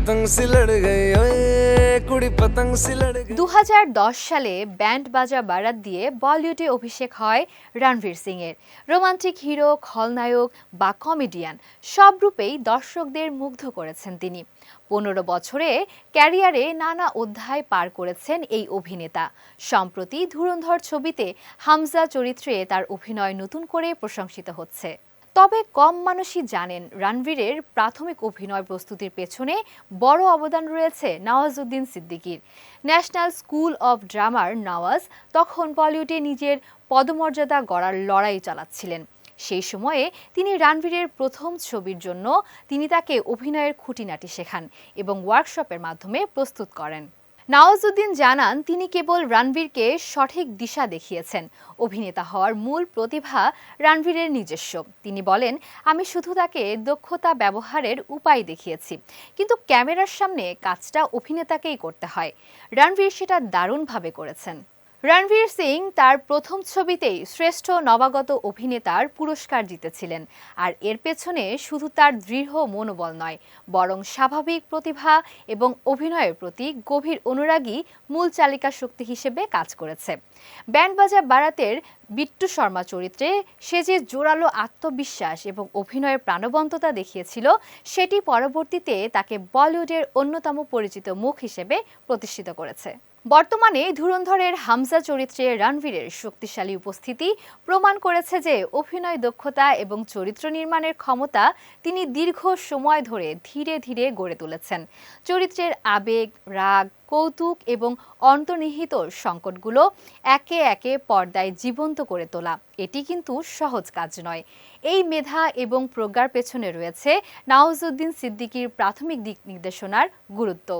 पतंग सी लड़ गई ओए कुड़ी पतंग सी लड़ गई দু সালে ব্যান্ড বাজা বারাত দিয়ে বলিউডে অভিষেক হয় রণবীর সিং এর রোমান্টিক হিরো খলনায়ক বা কমেডিয়ান সব রূপেই দর্শকদের মুগ্ধ করেছেন তিনি পনেরো বছরে ক্যারিয়ারে নানা অধ্যায় পার করেছেন এই অভিনেতা সম্প্রতি ধুরন্ধর ছবিতে হামজা চরিত্রে তার অভিনয় নতুন করে প্রশংসিত হচ্ছে তবে কম মানুষই জানেন রানবীরের প্রাথমিক অভিনয় প্রস্তুতির পেছনে বড় অবদান রয়েছে নওয়াজউদ্দিন সিদ্দিকীর। ন্যাশনাল স্কুল অফ ড্রামার নওয়াজ তখন বলিউডে নিজের পদমর্যাদা গড়ার লড়াই চালাচ্ছিলেন। সেই সময়ে তিনি রানবীরের প্রথম ছবির জন্য তিনি তাকে অভিনয়ের খুঁটিনাটি শেখান এবং ওয়ার্কশপের মাধ্যমে প্রস্তুত করেন। নওয়াজউদ্দিন জানান, তিনি কেবল রণবীরকে সঠিক দিশা দেখিয়েছেন। অভিনেতা হওয়ার মূল প্রতিভা রণবীরের নিজস্ব। তিনি বলেন, আমি শুধু তাকে দক্ষতা ব্যবহারের উপায় দেখিয়েছি। কিন্তু ক্যামেরার সামনে কাজটা অভিনেতাকেই করতে হয়। রণবীর সেটা দারুণভাবে করেছেন। রণবীর সিং তার প্রথম ছবিতেই শ্রেষ্ঠ নবাগত অভিনেতার পুরস্কার জিতেছিলেন। আর এর পেছনে শুধু তার দৃঢ় মনোবল নয়, বরং স্বাভাবিক প্রতিভা এবং অভিনয়ের প্রতি গভীর অনুরাগী মূল চালিকা শক্তি হিসেবে কাজ করেছে। ব্যান্ডবাজা বারাতের বিট্টু শর্মা চরিত্রে সে যে জোরালো আত্মবিশ্বাস এবং অভিনয়ের প্রাণবন্ততা দেখিয়েছিল, সেটি পরবর্তীতে তাকে বলিউডের অন্যতম পরিচিত মুখ হিসেবে প্রতিষ্ঠিত করেছে। বর্তমানে ধুরন্ধরের হামজা চরিত্রে রণবীরের শক্তিশালী উপস্থিতি প্রমাণ করেছে যে অভিনয় দক্ষতা এবং চরিত্র নির্মাণের ক্ষমতা তিনি দীর্ঘ সময় ধরে ধীরে ধীরে গড়ে তুলেছেন। চরিত্রের আবেগ, রাগ, কৌতুক এবং অন্তর্নিহিত সংকটগুলো একে একে পর্দায় জীবন্ত করে তোলা, এটি কিন্তু সহজ কাজ নয়। এই মেধা এবং প্রজ্ঞার পেছনে রয়েছে নওয়াজউদ্দিন সিদ্দিকীর প্রাথমিক দিক নির্দেশনার গুরুত্ব।